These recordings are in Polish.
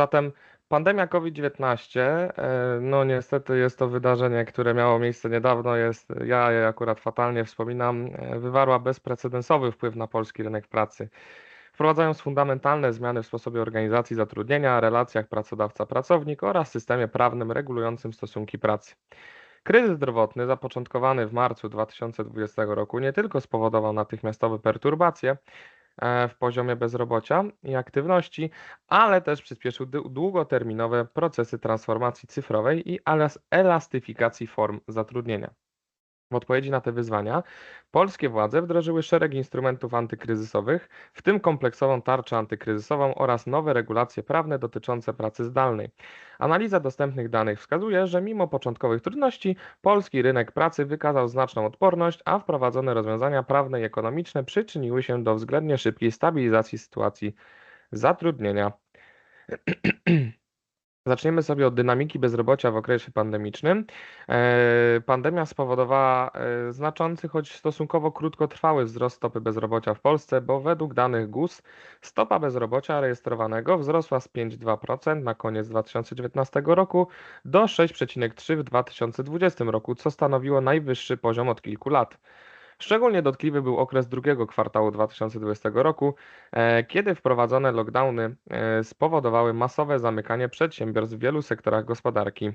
Zatem pandemia COVID-19, e, no niestety jest to wydarzenie, które miało miejsce niedawno, jest, ja je akurat fatalnie wspominam, e, wywarła bezprecedensowy wpływ na polski rynek pracy. Wprowadzając fundamentalne zmiany w sposobie organizacji zatrudnienia, relacjach pracodawca-pracownik oraz systemie prawnym regulującym stosunki pracy. Kryzys zdrowotny zapoczątkowany w marcu 2020 roku nie tylko spowodował natychmiastowe perturbacje, w poziomie bezrobocia i aktywności, ale też przyspieszył długoterminowe procesy transformacji cyfrowej i elastyfikacji form zatrudnienia. W odpowiedzi na te wyzwania polskie władze wdrożyły szereg instrumentów antykryzysowych, w tym kompleksową tarczę antykryzysową oraz nowe regulacje prawne dotyczące pracy zdalnej. Analiza dostępnych danych wskazuje, że mimo początkowych trudności polski rynek pracy wykazał znaczną odporność, a wprowadzone rozwiązania prawne i ekonomiczne przyczyniły się do względnie szybkiej stabilizacji sytuacji zatrudnienia. Zaczniemy sobie od dynamiki bezrobocia w okresie pandemicznym. E, pandemia spowodowała e, znaczący, choć stosunkowo krótkotrwały wzrost stopy bezrobocia w Polsce, bo według danych GUS stopa bezrobocia rejestrowanego wzrosła z 5,2% na koniec 2019 roku do 6,3% w 2020 roku, co stanowiło najwyższy poziom od kilku lat. Szczególnie dotkliwy był okres drugiego kwartału 2020 roku, e, kiedy wprowadzone lockdowny e, spowodowały masowe zamykanie przedsiębiorstw w wielu sektorach gospodarki.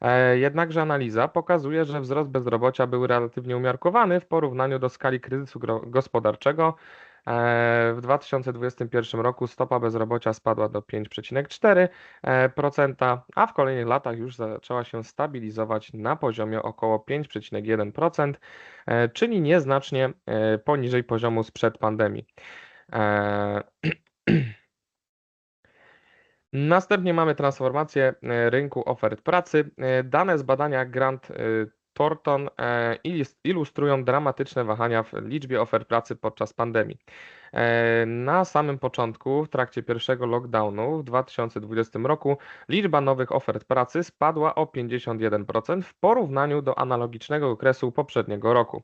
E, jednakże analiza pokazuje, że wzrost bezrobocia był relatywnie umiarkowany w porównaniu do skali kryzysu gospodarczego, w 2021 roku stopa bezrobocia spadła do 5,4%, a w kolejnych latach już zaczęła się stabilizować na poziomie około 5,1%, e, czyli nieznacznie e, poniżej poziomu sprzed pandemii. Następnie mamy transformację rynku ofert pracy. Dane z badania Grant Thornton e, ilustrują dramatyczne wahania w liczbie ofert pracy podczas pandemii. E, na samym początku, w trakcie pierwszego lockdownu w 2020 roku, liczba nowych ofert pracy spadła o 51% w porównaniu do analogicznego okresu poprzedniego roku.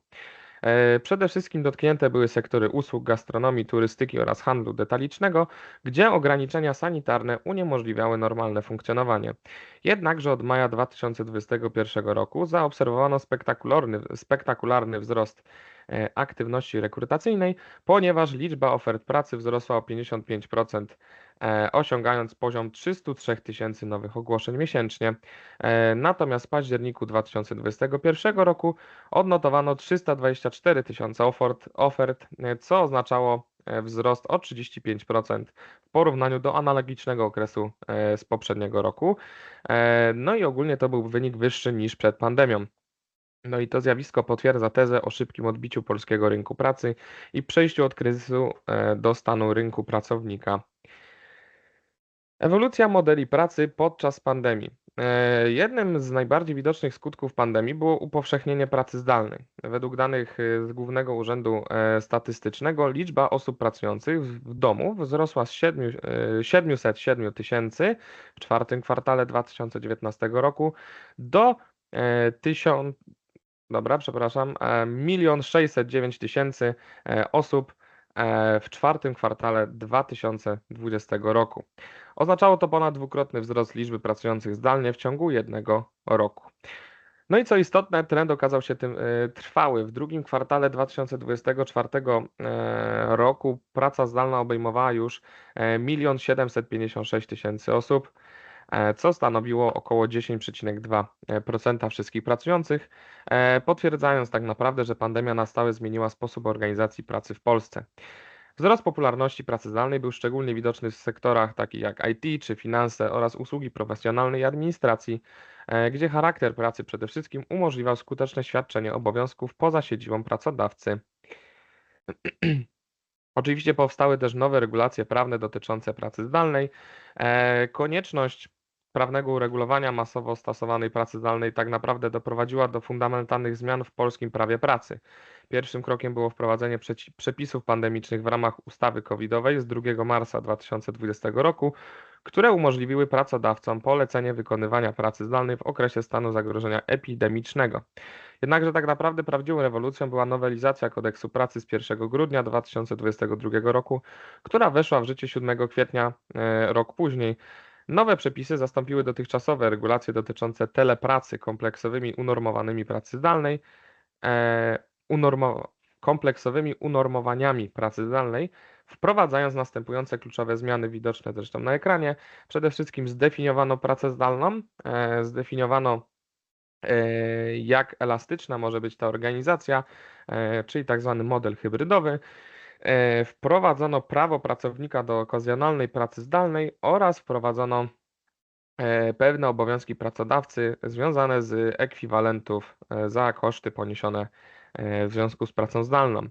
E, przede wszystkim dotknięte były sektory usług, gastronomii, turystyki oraz handlu detalicznego, gdzie ograniczenia sanitarne uniemożliwiały normalne funkcjonowanie. Jednakże od maja 2021 roku zaobserwowano spektakularny, spektakularny wzrost e, aktywności rekrutacyjnej, ponieważ liczba ofert pracy wzrosła o 55%. E, osiągając poziom 303 tysięcy nowych ogłoszeń miesięcznie. E, natomiast w październiku 2021 roku odnotowano 324 tysiące ofert, ofert, e, co oznaczało wzrost o 35% w porównaniu do analogicznego okresu z poprzedniego roku. No i ogólnie to był wynik wyższy niż przed pandemią. No i to zjawisko potwierdza tezę o szybkim odbiciu polskiego rynku pracy i przejściu od kryzysu do stanu rynku pracownika. Ewolucja modeli pracy podczas pandemii. E, jednym z najbardziej widocznych skutków pandemii było upowszechnienie pracy zdalnej. Według danych e, z Głównego Urzędu e, Statystycznego liczba osób pracujących w domu wzrosła z 7, 707 tysięcy w czwartym kwartale 2019 roku do 1000, dobra, przepraszam, 1 609 tysięcy osób w czwartym kwartale 2020 roku. Oznaczało to ponad dwukrotny wzrost liczby pracujących zdalnie w ciągu jednego roku. No i co istotne, trend okazał się tym e, trwały. W drugim kwartale 2024 e, roku praca zdalna obejmowała już 1 756 tysięcy osób, e, co stanowiło około 10,2% wszystkich pracujących, potwierdzając tak naprawdę, że pandemia na stałe zmieniła sposób organizacji pracy w Polsce. Wzrost popularności pracy zdalnej był szczególnie widoczny w sektorach takich jak IT czy finanse oraz usługi profesjonalnej i administracji, e, gdzie charakter pracy przede wszystkim umożliwiał skuteczne świadczenie obowiązków poza siedzibą pracodawcy. Oczywiście powstały też nowe regulacje prawne dotyczące pracy zdalnej. E, konieczność prawnego uregulowania masowo stosowanej pracy zdalnej tak naprawdę doprowadziła do fundamentalnych zmian w polskim prawie pracy. Pierwszym krokiem było wprowadzenie przepisów pandemicznych w ramach ustawy covidowej z 2 marca 2020 roku, które umożliwiły pracodawcom polecenie wykonywania pracy zdalnej w okresie stanu zagrożenia epidemicznego. Jednakże tak naprawdę prawdziwą rewolucją była nowelizacja kodeksu pracy z 1 grudnia 2022 roku, która weszła w życie 7 kwietnia e, rok później. Nowe przepisy zastąpiły dotychczasowe regulacje dotyczące telepracy kompleksowymi unormowanymi pracy zdalnej, e, unormo, kompleksowymi unormowaniami pracy zdalnej, wprowadzając następujące kluczowe zmiany widoczne zresztą na ekranie. Przede wszystkim zdefiniowano pracę zdalną, e, zdefiniowano e, jak elastyczna może być ta organizacja, e, czyli tak zwany model hybrydowy. E, Wprowadzono prawo pracownika do okazjonalnej pracy zdalnej oraz wprowadzono e, pewne obowiązki pracodawcy związane z ekwiwalentów e, za koszty poniesione w związku z pracą zdalną.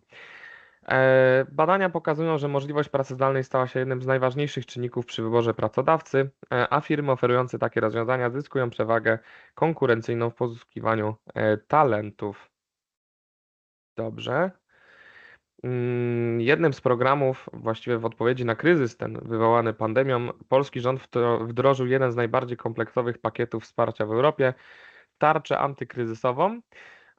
Badania pokazują, że możliwość pracy zdalnej stała się jednym z najważniejszych czynników przy wyborze pracodawcy, a firmy oferujące takie rozwiązania zyskują przewagę konkurencyjną w pozyskiwaniu talentów. Dobrze. Mm, Jednym z programów, właściwie w odpowiedzi na kryzys ten wywołany pandemią, polski rząd wdro- wdrożył jeden z najbardziej kompleksowych pakietów wsparcia w Europie, tarczę antykryzysową.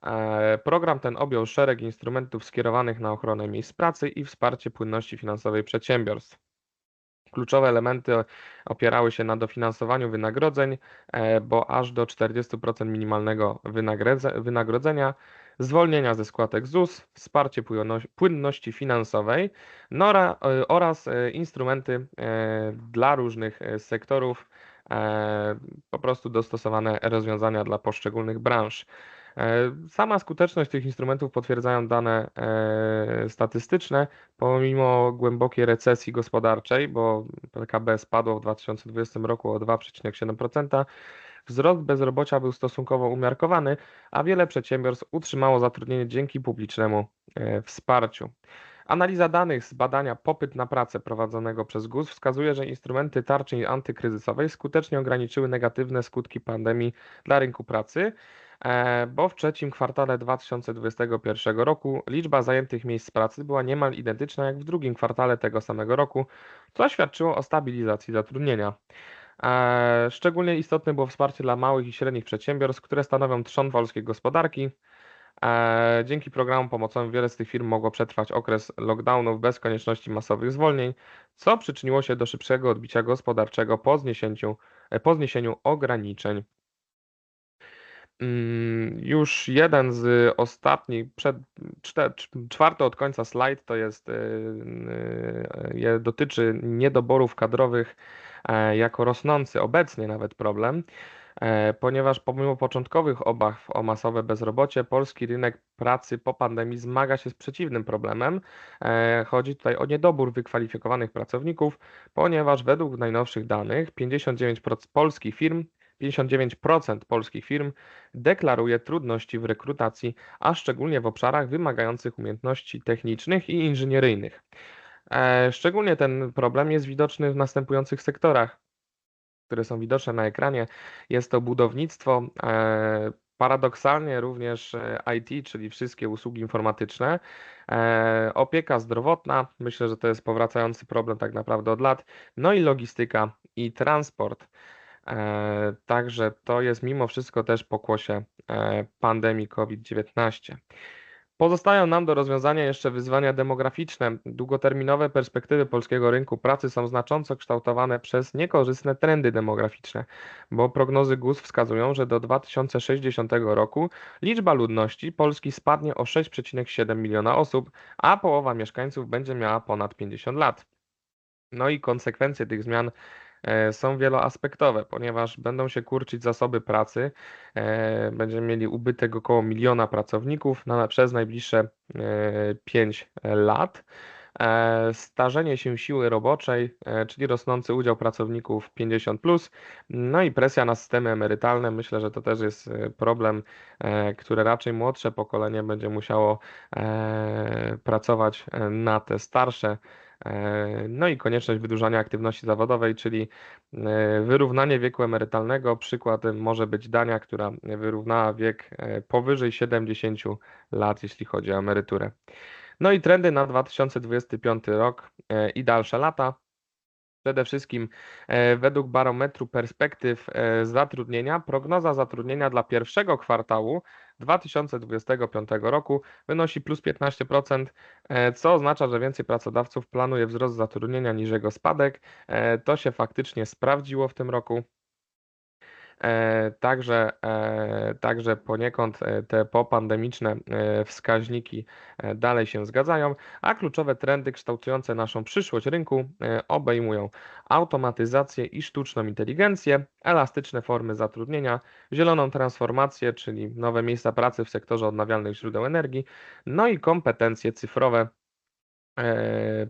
E, Program ten objął szereg instrumentów skierowanych na ochronę miejsc pracy i wsparcie płynności finansowej przedsiębiorstw. Kluczowe elementy opierały się na dofinansowaniu wynagrodzeń, e, bo aż do 40% minimalnego wynagrodze- wynagrodzenia, zwolnienia ze składek ZUS, wsparcie płynno- płynności finansowej nora, e, oraz e, instrumenty e, dla różnych sektorów, po prostu dostosowane rozwiązania dla poszczególnych branż. Sama skuteczność tych instrumentów potwierdzają dane statystyczne. Pomimo głębokiej recesji gospodarczej, bo PKB spadło w 2020 roku o 2,7%, wzrost bezrobocia był stosunkowo umiarkowany, a wiele przedsiębiorstw utrzymało zatrudnienie dzięki publicznemu e, wsparciu. Analiza danych z badania Popyt na pracę prowadzonego przez GUS wskazuje, że instrumenty tarczy antykryzysowej skutecznie ograniczyły negatywne skutki pandemii dla rynku pracy, e, bo w trzecim kwartale 2021 roku liczba zajętych miejsc pracy była niemal identyczna jak w drugim kwartale tego samego roku, co świadczyło o stabilizacji zatrudnienia. Szczególnie istotne było wsparcie dla małych i średnich przedsiębiorstw, które stanowią trzon polskiej gospodarki. Dzięki programom pomocowym wiele z tych firm mogło przetrwać okres lockdownów bez konieczności masowych zwolnień, co przyczyniło się do szybszego odbicia gospodarczego po zniesieniu, e, po zniesieniu ograniczeń. Mm, Już jeden z ostatnich, przed, czwarty od końca slajd to jest, y, y, je- dotyczy niedoborów kadrowych jako rosnący obecnie nawet problem, e, ponieważ pomimo początkowych obaw o masowe bezrobocie, polski rynek pracy po pandemii zmaga się z przeciwnym problemem. E, Chodzi tutaj o niedobór wykwalifikowanych pracowników, ponieważ według najnowszych danych 59% polskich firm 59% polskich firm deklaruje trudności w rekrutacji, a szczególnie w obszarach wymagających umiejętności technicznych i inżynieryjnych. E, Szczególnie ten problem jest widoczny w następujących sektorach, które są widoczne na ekranie. Jest to budownictwo, e, paradoksalnie również e, IT, czyli wszystkie usługi informatyczne, opieka zdrowotna, myślę, że to jest powracający problem tak naprawdę od lat, no i logistyka i transport. Także to jest mimo wszystko też pokłosie pandemii COVID-19. Pozostają nam do rozwiązania jeszcze wyzwania demograficzne. Długoterminowe perspektywy polskiego rynku pracy są znacząco kształtowane przez niekorzystne trendy demograficzne, bo prognozy GUS wskazują, że do 2060 roku liczba ludności Polski spadnie o 6,7 miliona osób, a połowa mieszkańców będzie miała ponad 50 lat. No i konsekwencje tych zmian są wieloaspektowe, ponieważ będą się kurczyć zasoby pracy, e, będziemy mieli ubytek około miliona pracowników na, przez najbliższe 5 lat. E, Starzenie się siły roboczej, e, czyli rosnący udział pracowników 50, plus, no i presja na systemy emerytalne. Myślę, że to też jest e, problem, e, który raczej młodsze pokolenie będzie musiało e, pracować e, na te starsze. E, No i konieczność wydłużania aktywności zawodowej, czyli e, wyrównanie wieku emerytalnego. Przykładem może być Dania, która wyrównała wiek e, powyżej 70 lat, jeśli chodzi o emeryturę. No i trendy na 2025 rok i dalsze lata. Przede wszystkim e, według barometru perspektyw e, zatrudnienia prognoza zatrudnienia dla pierwszego kwartału 2025 roku wynosi plus 15%, e, co oznacza, że więcej pracodawców planuje wzrost zatrudnienia niż jego spadek. To się faktycznie sprawdziło w tym roku. E, Także, e, także poniekąd e, te popandemiczne wskaźniki dalej się zgadzają, a kluczowe trendy kształtujące naszą przyszłość rynku obejmują automatyzację i sztuczną inteligencję, elastyczne formy zatrudnienia, zieloną transformację, czyli nowe miejsca pracy w sektorze odnawialnych źródeł energii, no i kompetencje cyfrowe.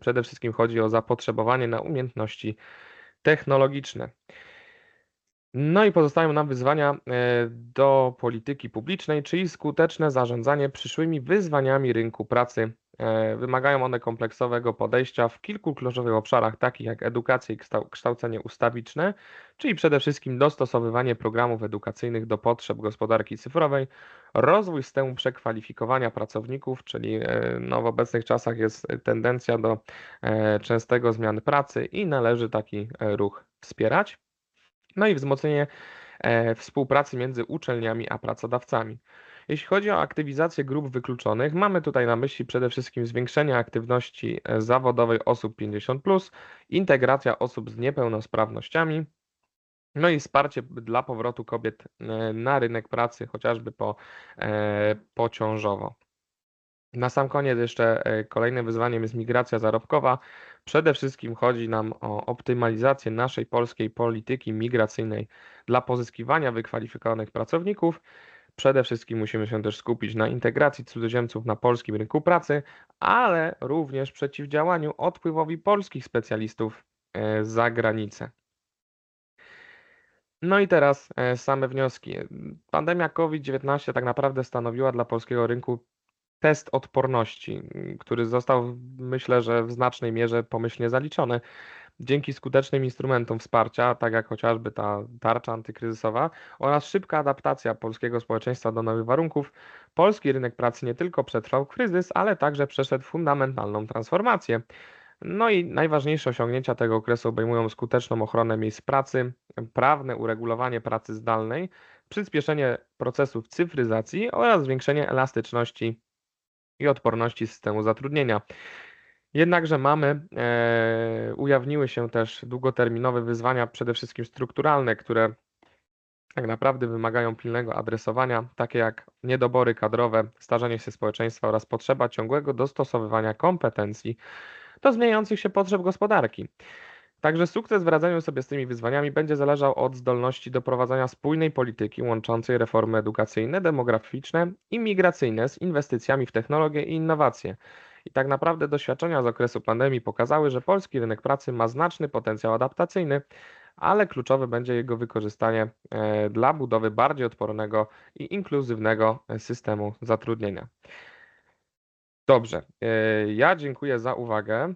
Przede wszystkim chodzi o zapotrzebowanie na umiejętności technologiczne. No i pozostają nam wyzwania e, do polityki publicznej, czyli skuteczne zarządzanie przyszłymi wyzwaniami rynku pracy. E, Wymagają one kompleksowego podejścia w kilku kluczowych obszarach, takich jak edukacja i kształ- kształcenie ustawiczne, czyli przede wszystkim dostosowywanie programów edukacyjnych do potrzeb gospodarki cyfrowej, rozwój systemu przekwalifikowania pracowników, czyli e, no, w obecnych czasach jest tendencja do częstego zmiany pracy i należy taki ruch wspierać. No i wzmocnienie e, współpracy między uczelniami a pracodawcami. Jeśli chodzi o aktywizację grup wykluczonych, mamy tutaj na myśli przede wszystkim zwiększenie aktywności e, zawodowej osób 50, integracja osób z niepełnosprawnościami, no i wsparcie dla powrotu kobiet e, na rynek pracy, chociażby po, pociążowo. Na sam koniec jeszcze e, kolejnym wyzwaniem jest migracja zarobkowa. Przede wszystkim chodzi nam o optymalizację naszej polskiej polityki migracyjnej dla pozyskiwania wykwalifikowanych pracowników. Przede wszystkim musimy się też skupić na integracji cudzoziemców na polskim rynku pracy, ale również przeciwdziałaniu odpływowi polskich specjalistów e, za granicę. No i teraz e, same wnioski. Pandemia COVID-19 tak naprawdę stanowiła dla polskiego rynku test odporności, który został, myślę, że w znacznej mierze pomyślnie zaliczony. Dzięki skutecznym instrumentom wsparcia, tak jak chociażby ta tarcza antykryzysowa oraz szybka adaptacja polskiego społeczeństwa do nowych warunków, polski rynek pracy nie tylko przetrwał kryzys, ale także przeszedł fundamentalną transformację. No i najważniejsze osiągnięcia tego okresu obejmują skuteczną ochronę miejsc pracy, prawne uregulowanie pracy zdalnej, przyspieszenie procesów cyfryzacji oraz zwiększenie elastyczności i odporności systemu zatrudnienia. Jednakże mamy, e, ujawniły się też długoterminowe wyzwania, przede wszystkim strukturalne, które tak naprawdę wymagają pilnego adresowania, takie jak niedobory kadrowe, starzenie się społeczeństwa oraz potrzeba ciągłego dostosowywania kompetencji do zmieniających się potrzeb gospodarki. Także sukces w radzeniu sobie z tymi wyzwaniami będzie zależał od zdolności do prowadzenia spójnej polityki łączącej reformy edukacyjne, demograficzne i migracyjne z inwestycjami w technologię i innowacje. I tak naprawdę doświadczenia z okresu pandemii pokazały, że polski rynek pracy ma znaczny potencjał adaptacyjny, ale kluczowe będzie jego wykorzystanie e, dla budowy bardziej odpornego i inkluzywnego systemu zatrudnienia. Dobrze, e, ja dziękuję za uwagę.